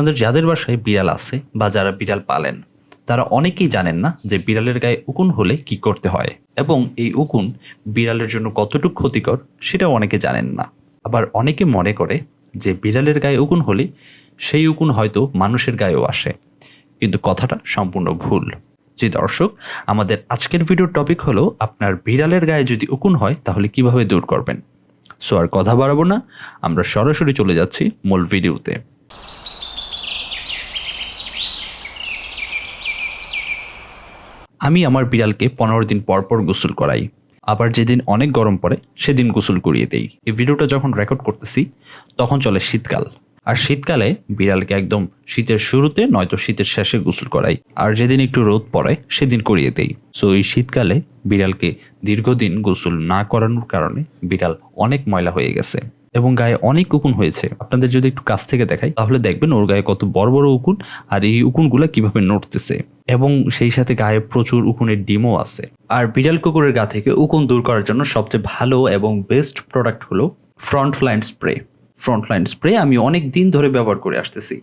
আপনাদের যাদের বাসায় বিড়াল আছে বা যারা বিড়াল পালেন, তারা অনেকেই জানেন না যে বিড়ালের গায়ে উকুন হলে কি করতে হয় এবং এই উকুন বিড়ালের জন্য কতটুকু ক্ষতিকর সেটাও অনেকে জানেন না। আবার অনেকে মনে করে যে বিড়ালের গায়ে উকুন হলে সেই উকুন হয়তো মানুষের গায়েও আসে। কিন্তু কথাটা সম্পূর্ণ ভুল। যে দর্শক, আমাদের আজকের ভিডিওর টপিক হলো আপনার বিড়ালের গায়ে যদি উকুন হয়, তাহলে কীভাবে দূর করবেন? সো আর কথা বাড়াবো না, আমরা সরাসরি চলে যাচ্ছি মূল ভিডিওতে আমি আমার বিড়ালকে পনেরো দিন পর পর গোসল করাই। আবার যেদিন অনেক গরম পড়ে, সেদিন গোসল করিয়ে দেই। এই ভিডিওটা যখন রেকর্ড করতেছি, তখন চলে শীতকাল। আর শীতকালে বিড়ালকে একদম শীতের শুরুতে, নয়তো শীতের শেষে গোসল করাই। আর যেদিন একটু রোদ পড়ে, সেদিন করিয়ে দেই। সো এই শীতকালে বিড়ালকে দীর্ঘদিন গোসল না করানোর কারণে বিড়াল অনেক ময়লা হয়ে গেছে। এবং গায়ে অনেক উকুন হয়েছে। আপনাদের যদি একটু কাছ থেকে দেখাই, তাহলে দেখবেন ওর গায়ে কত বড় বড় উকুন আর এই উকুনগুলো কীভাবে নড়তেছে এবং সেই সাথে গায়ে প্রচুর উকুনের ডিমও আছে। আর বিড়াল কুকুরের গা থেকে উকুন দূর করার জন্য সবচেয়ে ভালো এবং বেস্ট প্রোডাক্ট হলো Frontline spray. Frontline spray আমি অনেক দিন ধরে ব্যবহার করে আসতেছি।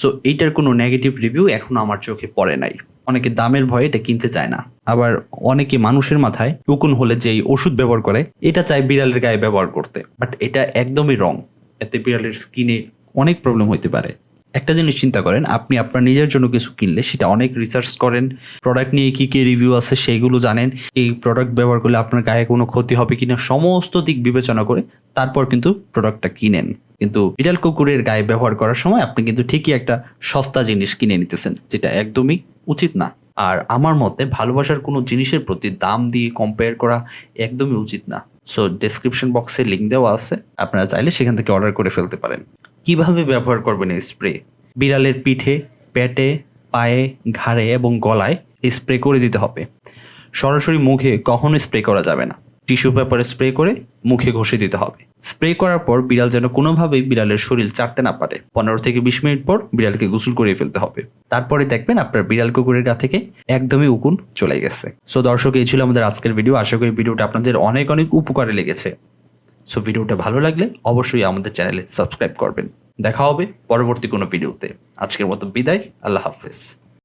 সো এইটার কোনো নেগেটিভ রিভিউ এখনও আমার চোখে পড়ে নাই। অনেকে দামের ভয়ে এটা কিনতে চায় না। আবার অনেকে মানুষের মাথায় উকুন হলে যেই ওষুধ ব্যবহার করে, এটা চায় বিড়ালের গায়ে ব্যবহার করতে। বাট এটা একদমই রং এতে বিড়ালের স্কিনে অনেক প্রবলেম হইতে পারে। একটা জিনিস চিন্তা করেন, আপনি আপনার নিজের জন্য কিছু কিনলে সেটা অনেক রিসার্চ করেন প্রোডাক্ট নিয়ে কি কি রিভিউ আছে সেইগুলো জানেন, এই প্রোডাক্ট ব্যবহার করলে আপনার গায়ে কোনো ক্ষতি হবে কিনা সমস্ত দিক বিবেচনা করে তারপর কিন্তু প্রোডাক্টটা কিনেন। কিন্তু বিড়াল কুকুরের গায়ে ব্যবহার করার সময় আপনি কিন্তু ঠিকই একটা সস্তা জিনিস কিনে নিতেছেন, যেটা একদমই উচিত না। আর আমার মতে ভালোবাসার কোনো জিনিসের প্রতি দাম দিয়ে কম্পেয়ার করা একদমই উচিত না। সো ডেসক্রিপশন বক্সে লিঙ্ক দেওয়া আছে, আপনারা চাইলে সেখান থেকে অর্ডার করে ফেলতে পারেন। কীভাবে ব্যবহার করবেন স্প্রে? বিড়ালের পিঠে, পেটে, পায়ে, ঘাড়ে এবং গলায় স্প্রে করে দিতে হবে। সরাসরি মুখে কখনো স্প্রে করা যাবে না। টিস্যু পেপারে স্প্রে করে মুখে ঘষে দিতে হবে। স্প্রে করার পর বিড়াল যেন কোনোভাবেই বিড়ালের শরীর চাটতে না পারে। পনেরো থেকে বিশ মিনিট পর বিড়ালকে গোসল করিয়ে ফেলতে হবে। তারপরে দেখবেন আপনার বিড়াল কুকুরের গা থেকে একদমই উকুন চলে গেছে। সো দর্শক, এই ছিল আমাদের আজকের ভিডিও। আশা করি ভিডিওটা আপনাদের অনেক অনেক উপকারে লেগেছে। সো ভিডিওটা ভালো লাগলে অবশ্যই আমাদের চ্যানেলে সাবস্ক্রাইব করবেন। দেখা হবে পরবর্তী কোনো ভিডিওতে আজকের মতো বিদায়। আল্লাহ হাফেজ।